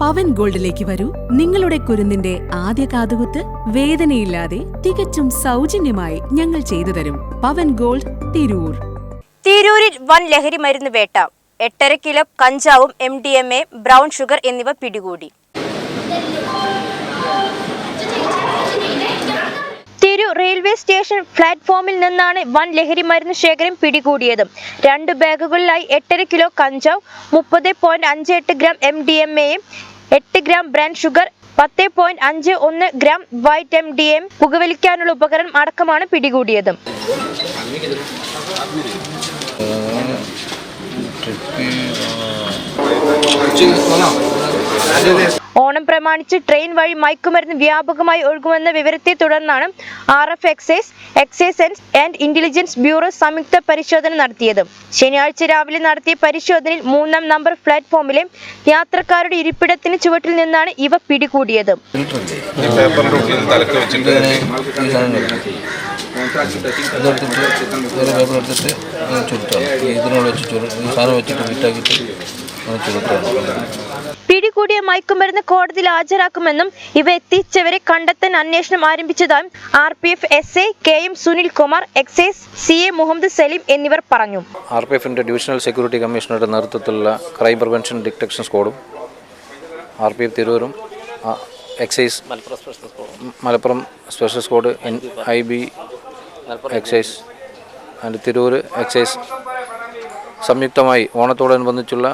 പവൻ ഗോൾഡിലേക്ക് വരൂ. നിങ്ങളുടെ കുരുന്നിന്റെ ആദ്യ കാതുകുത്ത് വേദനയില്ലാതെ തികച്ചും സൗജന്യമായി ഞങ്ങൾ ചെയ്തു തരും. പവൻ ഗോൾഡ് തിരൂർ. തിരൂരിൽ വൻ ലഹരി മരുന്ന് വേട്ട. എട്ടര കിലോ കഞ്ചാവും M D M A brown sugar എന്നിവ പിടികൂടി തിരു റെയിൽവേ സ്റ്റേഷൻ പ്ലാറ്റ്ഫോമിൽ നിന്നാണ് വൻ ലഹരി മരുന്ന് ശേഖരം പിടികൂടിയത്. രണ്ട് ബാഗുകളിലായി എട്ടര കിലോ കഞ്ചാവ് മുപ്പത് പോയിന്റ് അഞ്ച് എട്ട് ഗ്രാം എം ഡി എം എയും എട്ട് ഗ്രാം ബ്രാൻഡ് ഷുഗർ പത്ത് പോയിന്റ് അഞ്ച് ഒന്ന് gram white M D M പുകവലിക്കാനുള്ള ഉപകരണം അടക്കമാണ് പിടികൂടിയത്. ഓണം പ്രമാണിച്ച് ട്രെയിൻ വഴി മയക്കുമരുന്ന് വ്യാപകമായി ഒഴുകുമെന്ന വിവരത്തെ തുടർന്നാണ് R F excise excise and intelligence bureau സംയുക്ത പരിശോധന നടത്തിയത്. ശനിയാഴ്ച രാവിലെ നടത്തിയ പരിശോധനയിൽ മൂന്നാം നമ്പർ പ്ലാറ്റ്ഫോമിലെ യാത്രക്കാരുടെ ഇരിപ്പിടത്തിന് ചുവട്ടിൽ നിന്നാണ് ഇവ പിടികൂടിയത്. ഇതെടുത്തിട്ട് വേറെ പേപ്പർ എടുത്തിട്ട് ചുരുട്ടാണ് ഇതിനോട് വെച്ച് ചുരു സാധനം വെച്ചിട്ട് വീട്ടാക്കിയിട്ട് ചുരുട്ടാണ് പിടികൂടിയ മയക്കുമരുന്ന് കോടതിയിൽ ഹാജരാക്കുമെന്നും ഇവ എത്തിച്ചവരെ കണ്ടെത്താൻ അന്വേഷണം ആരംഭിച്ചതായും R P F S A K M Sunil Kumar excise C A Muhammad Salim എന്നിവർ പറഞ്ഞു. ആർ പി എഫിന്റെ ഡിവിഷണൽ സെക്യൂരിറ്റി കമ്മീഷണറുടെ നേതൃത്വത്തിലുള്ള ക്രൈം പ്രിവെൻഷൻ ഡിറ്റക്ഷൻ സ്ക്വാഡും R P F തിരൂരും excise Malappuram special squad I B excise and Tirur excise സംയുക്തമായി ഓണത്തോടനുബന്ധിച്ചുള്ള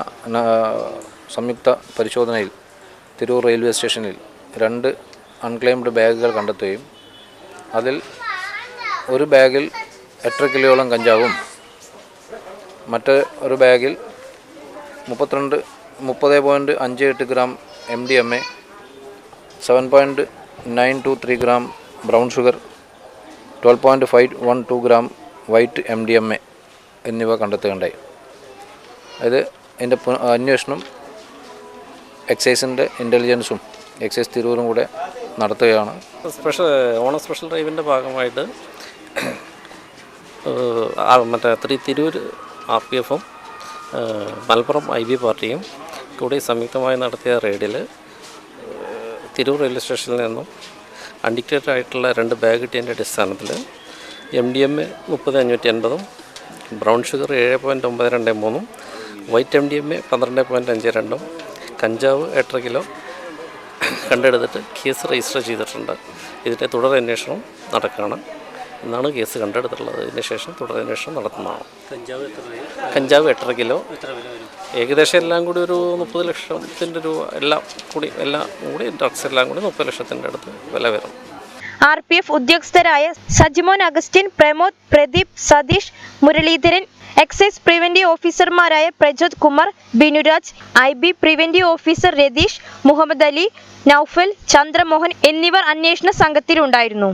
സംയുക്ത പരിശോധനയിൽ തിരൂർ റെയിൽവേ സ്റ്റേഷനിൽ രണ്ട് അൺക്ലെയിംഡ് ബാഗുകൾ കണ്ടെത്തുകയും അതിൽ ഒരു ബാഗിൽ എട്ടര കിലോയോളം കഞ്ചാവും മറ്റ് ഒരു ബാഗിൽ മുപ്പത്തിരണ്ട് മുപ്പത് പോയിന്റ് അഞ്ച് എട്ട് gram M D M A seven point nine two three gram brown sugar twelve point five one two gram white M D M A എന്നിവ കണ്ടെത്തുകയുണ്ടായി. അത് എന്റെ അന്വേഷണം എക്സൈസിന്റെ ഇന്റലിജൻസും എക്സൈസ് തിരൂരും കൂടെ നടത്തുകയാണ്. സ്പെഷ്യൽ ഓണം സ്പെഷ്യൽ ഡ്രൈവിന്റെ ഭാഗമായിട്ട് മറ്റേ ത്രീ തിരൂർ ആർ പി എഫും മലപ്പുറം ഐ ബി പാർട്ടിയും കൂടി സംയുക്തമായി നടത്തിയ റെയ്ഡിൽ തിരൂർ റെയിൽവേ സ്റ്റേഷനിൽ നിന്നും അൺഡിക്റ്റഡ് ആയിട്ടുള്ള രണ്ട് ബാഗ് കിട്ടിയതിന്റെ അടിസ്ഥാനത്തിൽ എം ഡി എം എ മുപ്പത് അഞ്ഞൂറ്റി അൻപതും ബ്രൗൺ ഷുഗർ ഏഴ് പോയിന്റ് ഒമ്പത് രണ്ട് മൂന്നും white M D M A പന്ത്രണ്ട് പോയിന്റ് അഞ്ച് രണ്ടും കഞ്ചാവ് എട്ടര കിലോ കണ്ടെടുത്തിട്ട് കേസ് രജിസ്റ്റർ ചെയ്തിട്ടുണ്ട്. ഇതിന്റെ തുടരന്വേഷണം നടക്കുകയാണ്. എന്നാണ് കേസ് കണ്ടെടുത്തിട്ടുള്ളത്. ഇതിന് ശേഷം തുടരന്വേഷണം നടത്തുന്നതാണ്. കഞ്ചാവ് എട്ടര കിലോ. ഏകദേശം എല്ലാം കൂടി ഒരു മുപ്പത് ലക്ഷത്തിന്റെ ഒരു എല്ലാം കൂടി എല്ലാം കൂടി ഡ്രഗ്സ് എല്ലാം കൂടി മുപ്പത് ലക്ഷത്തിന്റെ അടുത്ത് വില വരും. ആർ പി എഫ് ഉദ്യോഗസ്ഥരായ സജിമോൻ അഗസ്റ്റിൻ പ്രമോദ് പ്രദീപ് സതീഷ് മുരളീധരൻ എക്സൈസ് പ്രിവന്റീവ് ഓഫീസർമാരായ Prajoth Kumar Binuraj I B preventive officer Ratheesh Muhammad Ali Noufal Chandramohan എന്നിവർ അന്വേഷണ സംഘത്തിലുണ്ടായിരുന്നു.